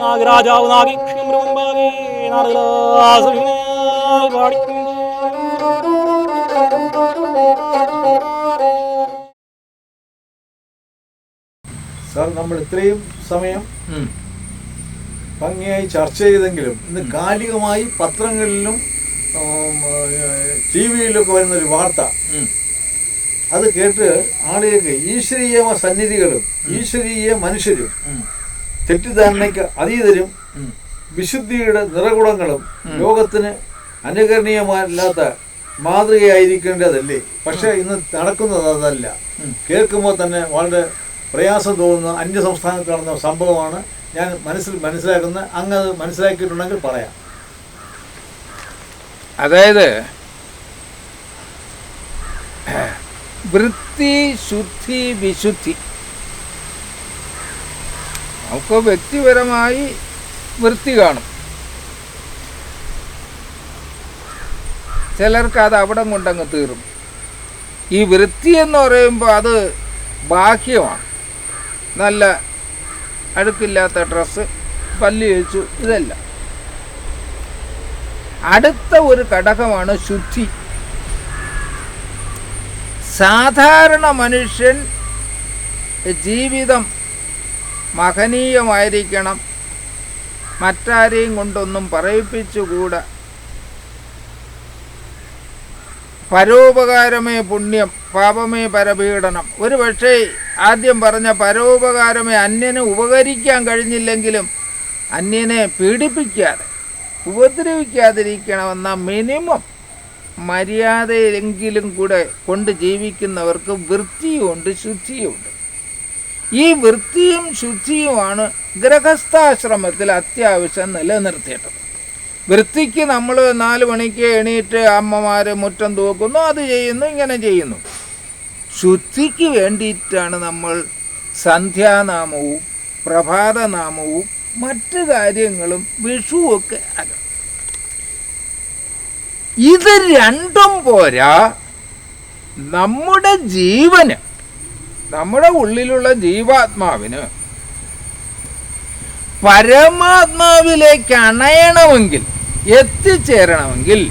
നാഗരാജാവ് നാഗീക്ഷ്യം മുൻപാകെ നാരദാസം പാടി സാർ നമ്മൾ ഇത്രയും സമയം ഭംഗിയായി ചർച്ച ചെയ്തെങ്കിലും ഇന്ന് കാലികമായി പത്രങ്ങളിലും ടി വിയിലൊക്കെ വരുന്ന ഒരു വാർത്ത. അത് കേട്ട് ആളുകൾക്ക് ഈശ്വരീയ സന്നിധികളും ഈശ്വരീയ മനുഷ്യരും തെറ്റിദ്ധാരണയ്ക്ക് അതീതരും വിശുദ്ധിയുടെ നിറകുടങ്ങളും ലോകത്തിന് അനുകരണീയമല്ലാത്ത മാതൃകയായിരിക്കേണ്ടതല്ലേ? പക്ഷെ ഇന്ന് നടക്കുന്നത് അതല്ല. കേൾക്കുമ്പോൾ തന്നെ വളരെ പ്രയാസം തോന്നുന്ന അന്യ സംസ്ഥാനത്ത് നടന്ന സംഭവമാണ് ഞാൻ മനസ്സിൽ മനസ്സിലാക്കുന്ന അങ്ങ് അത് മനസ്സിലാക്കിയിട്ടുണ്ടെങ്കിൽ പറയാം. അതായത് വൃത്തി ശുദ്ധി വിശുദ്ധി. നമുക്ക് വ്യക്തിപരമായി വൃത്തി കാണും. ചിലർക്ക് അത് അവിടം കൊണ്ടങ്ങ് തീറും ഈ വൃത്തി എന്ന് പറയുമ്പോൾ അത് ബാഹ്യമാണ്. നല്ല അഴുക്കില്ലാത്ത ഡ്രസ്സ് പല്ലി വെച്ചു ഇതല്ല. അടുത്ത ഒരു ഘടകമാണ് ശുദ്ധി. സാധാരണ മനുഷ്യൻ ജീവിതം മഹനീയമായിരിക്കണം. മറ്റാരെയും കൊണ്ടൊന്നും പറയിപ്പിച്ചുകൂടാ. പരോപകാരമേ പുണ്യം പാപമേ പരപീഡനം. ഒരു പക്ഷേ ആദ്യം പറഞ്ഞ പരോപകാരമേ അന്യനെ ഉപകരിക്കാൻ കഴിഞ്ഞില്ലെങ്കിലും അന്യനെ പീഡിപ്പിക്കാതെ ഉപദ്രവിക്കാതിരിക്കണമെന്ന മിനിമം മര്യാദയിലെങ്കിലും കൂടെ കൊണ്ട് ജീവിക്കുന്നവർക്ക് വൃത്തിയുമുണ്ട് ശുദ്ധിയുമുണ്ട് ഈ വൃത്തിയും ശുദ്ധിയുമാണ് ഗ്രഹസ്ഥാശ്രമത്തിൽ അത്യാവശ്യം നിലനിർത്തേണ്ടത്. വൃത്തിക്ക് നമ്മൾ നാല് മണിക്ക് എണീറ്റ് അമ്മമാർ മുറ്റം തൂക്കുന്നു അത് ചെയ്യുന്നു ഇങ്ങനെ ചെയ്യുന്നു. ശുദ്ധിക്ക് വേണ്ടിയിട്ടാണ് നമ്മൾ സന്ധ്യാനാമവും പ്രഭാതനാമവും മറ്റ് കാര്യങ്ങളും വിഷുവൊക്കെ ഇത് രണ്ടും പോരാ നമ്മുടെ ജീവന് നമ്മുടെ ഉള്ളിലുള്ള ജീവാത്മാവിന് പരമാത്മാവിലേക്ക് അണയണമെങ്കിൽ എത്തിച്ചേരണമെങ്കിൽ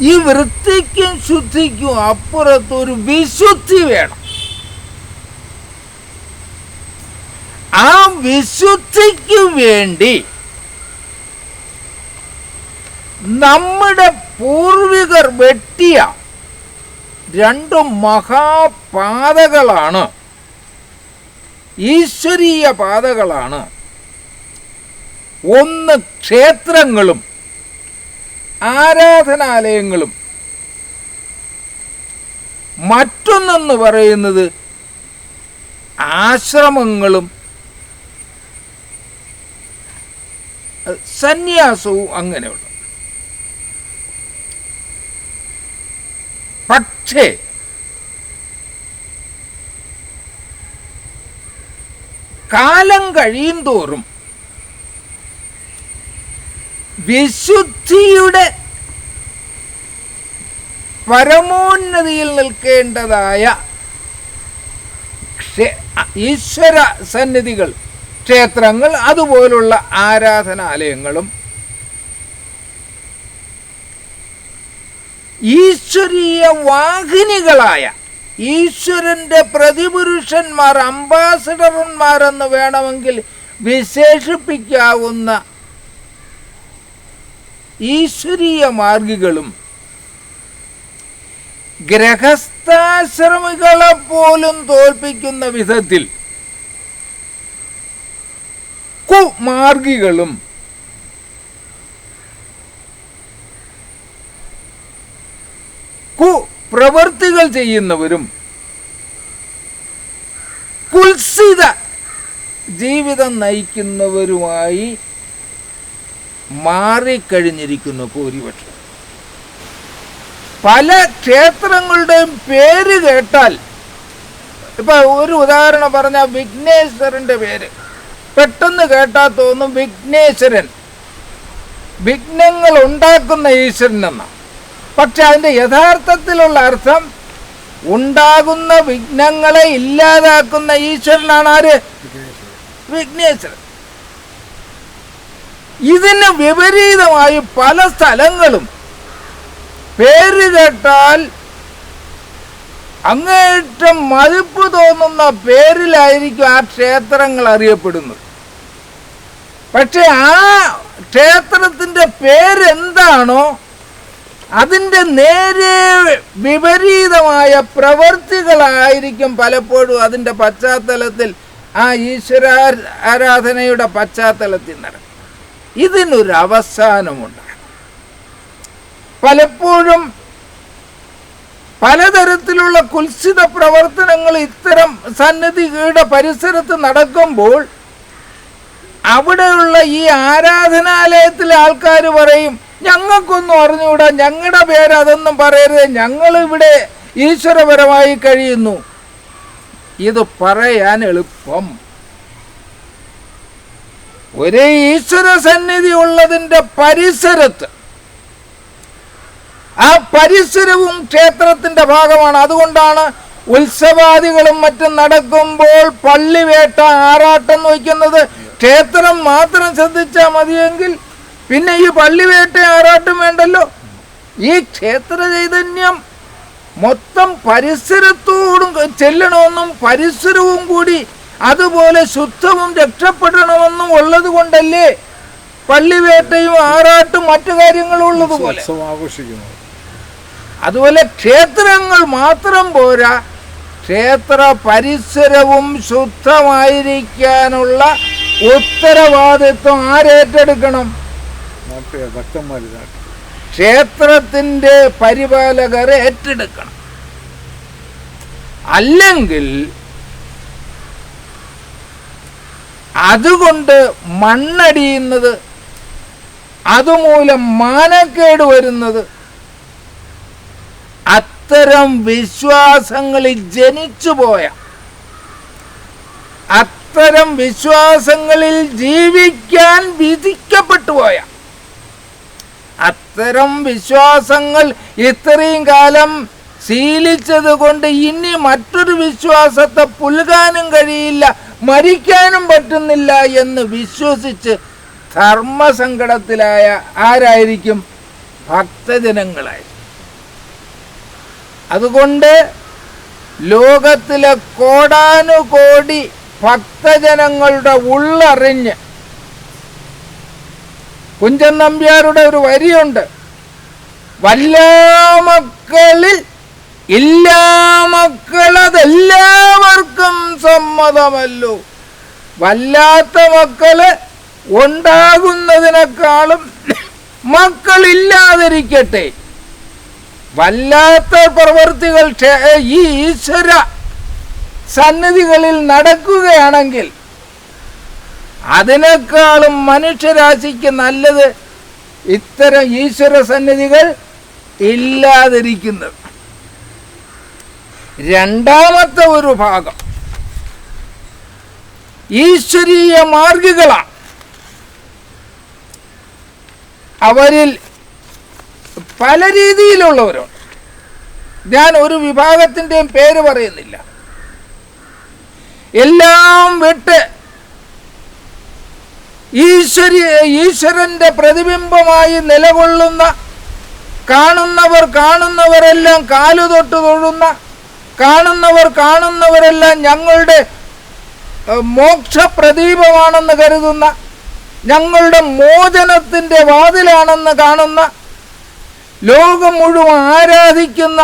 ഈ വൃത്തിക്കും ശുദ്ധിക്കും അപ്പുറത്തൊരു വിശുദ്ധി വേണം. ആ വിശുദ്ധിക്ക് വേണ്ടി നമ്മുടെ പൂർവികർ വെട്ടിയ രണ്ട് മഹാപാതകളാണ് ഈശ്വരീയ പാതകളാണ് ഒന്ന് ക്ഷേത്രങ്ങളും ആരാധനാലയങ്ങളും. മറ്റൊന്നെന്ന് പറയുന്നത് ആശ്രമങ്ങളും സന്യാസവും അങ്ങനെയുള്ള പക്ഷേ കാലം കഴിയും തോറും വിശുദ്ധിയുടെ പരമോന്നതിയിൽ നിൽക്കേണ്ടതായ ഈശ്വര സന്നിധികൾ ക്ഷേത്രങ്ങൾ അതുപോലുള്ള ആരാധനാലയങ്ങളും ഈശ്വരീയ വാഹിനികളായ ഈശ്വരന്റെ പ്രതിപുരുഷന്മാർ അംബാസഡർമാരെന്ന് വേണമെങ്കിൽ വിശേഷിപ്പിക്കാവുന്ന ഈശ്വരീയ മാർഗികളും ഗ്രഹസ്ഥാശ്രമികളെ പോലും തോൽപ്പിക്കുന്ന വിധത്തിൽ കുമാർഗികളും കുപ്രവൃത്തികൾ ചെയ്യുന്നവരും കുൽസിത ജീവിതം നയിക്കുന്നവരുമായി മാറിക്കഴിഞ്ഞിരിക്കുന്നു ഭൂരിപക്ഷം. പല ക്ഷേത്രങ്ങളുടെയും പേര് കേട്ടാൽ ഇപ്പൊ ഒരു ഉദാഹരണം പറഞ്ഞ വിഘ്നേശ്വരന്റെ പേര്. പെട്ടെന്ന് കേട്ടാൽ തോന്നും വിഘ്നേശ്വരൻ. വിഘ്നങ്ങൾ ഉണ്ടാക്കുന്ന ഈശ്വരൻ എന്നാണ് പക്ഷെ അതിന്റെ യഥാർത്ഥത്തിലുള്ള അർത്ഥം ഉണ്ടാകുന്ന വിഘ്നങ്ങളെ ഇല്ലാതാക്കുന്ന ഈശ്വരനാണ് ആര്? വിഘ്നേശ്വരൻ. ഇതിന് വിപരീതമായി പല സ്ഥലങ്ങളും. പേര് കേട്ടാൽ അങ്ങേറ്റം മതിപ്പ് തോന്നുന്ന പേരിലായിരിക്കും ആ ക്ഷേത്രങ്ങൾ അറിയപ്പെടുന്നത്. പക്ഷെ ആ ക്ഷേത്രത്തിന്റെ പേരെന്താണോ അതിന്റെ നേരെ വിപരീതമായ പ്രവൃത്തികളായിരിക്കും പലപ്പോഴും അതിന്റെ പശ്ചാത്തലത്തിൽ ആ ഈശ്വര ആരാധനയുടെ പശ്ചാത്തലത്തിൽ നടക്കും ഇതിനൊരു അവസാനമുണ്ട്. പലപ്പോഴും പലതരത്തിലുള്ള കുൽസിത പ്രവർത്തനങ്ങൾ ഇത്തരം സന്നിധിയുടെ പരിസരത്ത് നടക്കുമ്പോൾ അവിടെയുള്ള ഈ ആരാധനാലയത്തിലെ ആൾക്കാർ പറയും ഞങ്ങൾക്കൊന്നും അറിഞ്ഞുകൂടാ ഞങ്ങളുടെ പേര് അതൊന്നും പറയരുത് ഞങ്ങളിവിടെ ഈശ്വരപരമായി കഴിയുന്നു. ഇത് പറയാൻ എളുപ്പം. ഒരു ഈശ്വര സന്നിധി ഉള്ളതിന്റെ പരിസരത്ത്. ആ പരിസരവും ക്ഷേത്രത്തിന്റെ ഭാഗമാണ്. അതുകൊണ്ടാണ് ഉത്സവാദികളും മറ്റും നടക്കുമ്പോൾ പള്ളിവേട്ട ആറാട്ടം വയ്ക്കുന്നത്. ക്ഷേത്രം മാത്രം ശ്രദ്ധിച്ചാൽ മതിയെങ്കിൽ പിന്നെ ഈ പള്ളിവേട്ട ആറാട്ടും വേണ്ടല്ലോ? ഈ ക്ഷേത്ര ചൈതന്യം മൊത്തം പരിസരത്തോടും ചെല്ലണമെന്നും പരിസരവും കൂടി അതുപോലെ ശുദ്ധവും രക്ഷപ്പെടണമെന്നും ഉള്ളത് കൊണ്ടല്ലേ പള്ളിവേട്ടയും ആറാട്ടും മറ്റു കാര്യങ്ങളും ഉള്ളതുപോലെ അതുപോലെ ക്ഷേത്രങ്ങൾ മാത്രം പോരാ ക്ഷേത്ര പരിസരവും ശുദ്ധമായിരിക്കാനുള്ള ഉത്തരവാദിത്വം ആരേറ്റെടുക്കണം ക്ഷേത്രത്തിന്റെ പരിപാലകർ ഏറ്റെടുക്കണം. അല്ലെങ്കിൽ അതുകൊണ്ട് മണ്ണടിയുന്നത് അതുമൂലം മാനക്കേട് വരുന്നത്. അത്തരം വിശ്വാസങ്ങളിൽ ജനിച്ചുപോയ അത്തരം വിശ്വാസങ്ങളിൽ ജീവിക്കാൻ വിധിക്കപ്പെട്ടു പോയ അത്തരം വിശ്വാസങ്ങൾ ഇത്രയും കാലം ശീലിച്ചത് കൊണ്ട് ഇനി മറ്റൊരു വിശ്വാസത്തെ പുൽകാനും കഴിയില്ല. മരിക്കാനും പറ്റുന്നില്ല എന്ന് വിശ്വസിച്ച് ധർമ്മസങ്കടത്തിലായ ആരായിരിക്കും ഭക്തജനങ്ങളായി അതുകൊണ്ട് ലോകത്തിലെ കോടാനുകോടി ഭക്തജനങ്ങളുടെ ഉള്ളറിഞ്ഞ് കുഞ്ചൻ നമ്പ്യാരുടെ ഒരു വരിയുണ്ട് വല്ലാമക്കളിൽ ഇല്ലാമക്കളതെല്ലാവർക്കും സമ്മതമല്ലോ. വല്ലാത്ത മക്കൾ ഉണ്ടാകുന്നതിനേക്കാളും മക്കളില്ലാതിരിക്കട്ടെ. വല്ലാത്ത പ്രവൃത്തികൾ ഈ ഈശ്വര സന്നിധികളിൽ നടക്കുകയാണെങ്കിൽ അതിനേക്കാളും മനുഷ്യരാശിക്ക് നല്ലത് ഇത്തരം ഈശ്വര സന്നിധികൾ ഇല്ലാതിരിക്കുന്നത്. രണ്ടാമത്തെ ഒരു ഭാഗം. ഈശ്വരീയ മാർഗികളാണ്. അവരിൽ പല രീതിയിലുള്ളവരുണ്ട്. ഞാൻ ഒരു വിഭാഗത്തിന്റെയും പേര് പറയുന്നില്ല. എല്ലാം വിട്ട് ഈശ്വരി ഈശ്വരന്റെ പ്രതിബിംബമായി നിലകൊള്ളുന്ന കാണുന്നവർ കാണുന്നവരെല്ലാം കാലു തൊട്ട് തൊഴുന്ന കാണുന്നവർ കാണുന്നവരെല്ലാം ഞങ്ങളുടെ മോക്ഷ മോക്ഷപ്രദീപമാണെന്ന് കരുതുന്ന ഞങ്ങളുടെ മോചനത്തിന്റെ വാതിലാണെന്ന് കാണുന്ന ലോകം മുഴുവൻ ആരാധിക്കുന്ന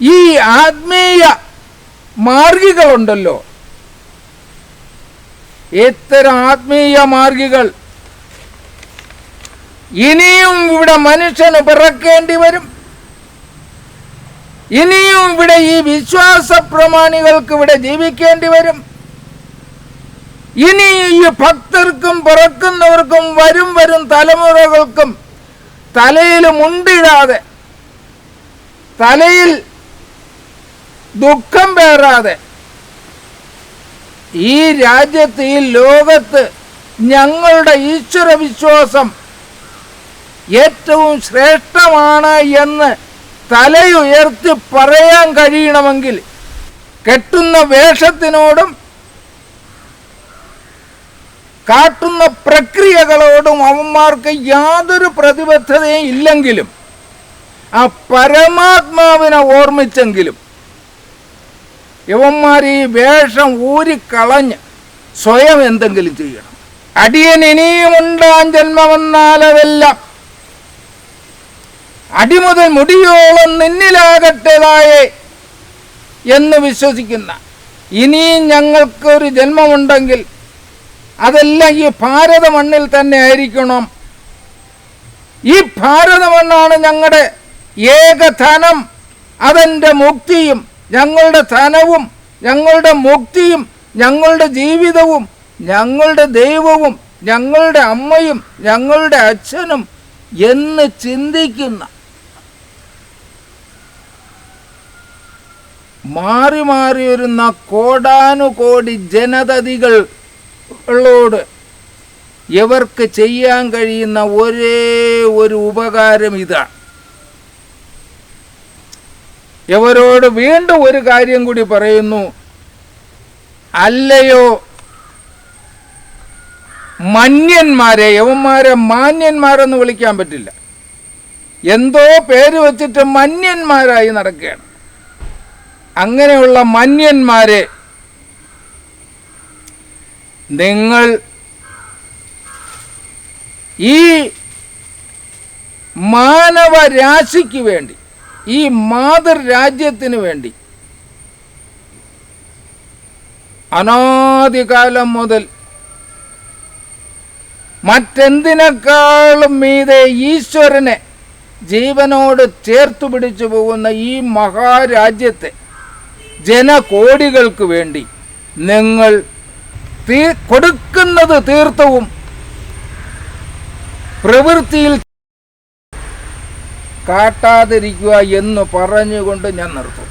ഈ ആത്മീയ മാർഗികളുണ്ടല്ലോ. ഇത്തരം ആത്മീയ മാർഗികൾ ഇനിയും ഇവിടെ മനുഷ്യന് പിറക്കേണ്ടി വരും. ഇനിയും ഇവിടെ ഈ വിശ്വാസ പ്രമാണികൾക്ക് ഇവിടെ ജീവിക്കേണ്ടി വരും. ഇനി ഈ ഭക്തർക്കും പിറക്കുന്നവർക്കും വരും വരും തലമുറകൾക്കും തലയിൽ മുണ്ടിടാതെ തലയിൽ ദുഃഖം പേറാതെ ഈ രാജ്യത്ത് ഈ ലോകത്ത് ഞങ്ങളുടെ ഈശ്വര വിശ്വാസം ഏറ്റവും ശ്രേഷ്ഠമാണ് എന്ന് തലയുയർത്തി പറയാൻ കഴിയണമെങ്കിൽ കെട്ടുന്ന വേഷത്തിനോടും കാട്ടുന്ന പ്രക്രിയകളോടും അവന്മാർക്ക് യാതൊരു പ്രതിബദ്ധതയും ഇല്ലെങ്കിലും ആ പരമാത്മാവിനെ ഓർമ്മിച്ചെങ്കിലും യവന്മാർ ഈ വേഷം ഊരിക്കളഞ്ഞ് സ്വയം എന്തെങ്കിലും ചെയ്യണം. അടിയൻ ഇനിയും ഉണ്ടാൻ ജന്മമെന്നാലതെല്ലാം. അടിമുതൽ മുടിയോളം നിന്നിലാകട്ടതായേ എന്ന് വിശ്വസിക്കുന്ന ഇനിയും ഞങ്ങൾക്കൊരു ജന്മമുണ്ടെങ്കിൽ അതെല്ലാം ഈ ഭാരത മണ്ണിൽ തന്നെ ആയിരിക്കണം. ഈ ഭാരത മണ്ണാണ് ഞങ്ങളുടെ ഏകധനം അതെന്റെ മുക്തിയും ഞങ്ങളുടെ ധനവും ഞങ്ങളുടെ മുക്തിയും ഞങ്ങളുടെ ജീവിതവും ഞങ്ങളുടെ ദൈവവും ഞങ്ങളുടെ അമ്മയും ഞങ്ങളുടെ അച്ഛനും എന്ന് ചിന്തിക്കുന്ന മാറി മാറി വരുന്ന കോടാനുകോടി ജനതതികളോട് ഇവർക്ക് ചെയ്യാൻ കഴിയുന്ന ഒരേ ഒരു ഉപകാരം ഇതാണ് ഇവരോട് വീണ്ടും ഒരു കാര്യം കൂടി പറയുന്നു. അല്ലയോ? മന്യന്മാരെ യവന്മാരെ മാന്യന്മാരെന്ന് വിളിക്കാൻ പറ്റില്ല. എന്തോ പേര് വെച്ചിട്ട് മന്യന്മാരായി നടക്കുകയാണ്. അങ്ങനെയുള്ള മന്യന്മാരെ നിങ്ങൾ ഈ മാനവരാശിക്ക് വേണ്ടി ഈ മാതൃരാജ്യത്തിന് വേണ്ടി അനാദികാലം മുതൽ മറ്റെന്തിനേക്കാളും മീതെ ഈശ്വരനെ ജീവനോട് ചേർത്തു പിടിച്ചു പോകുന്ന ഈ മഹാരാജ്യത്തെ ജനകോടികൾക്ക് വേണ്ടി നിങ്ങൾ തീ കൊടുക്കുന്നത് തീർത്ഥവും പ്രവൃത്തിയിൽ കാട്ടാതിരിക്കുക എന്ന് പറഞ്ഞുകൊണ്ട് ഞാൻ നിർത്തും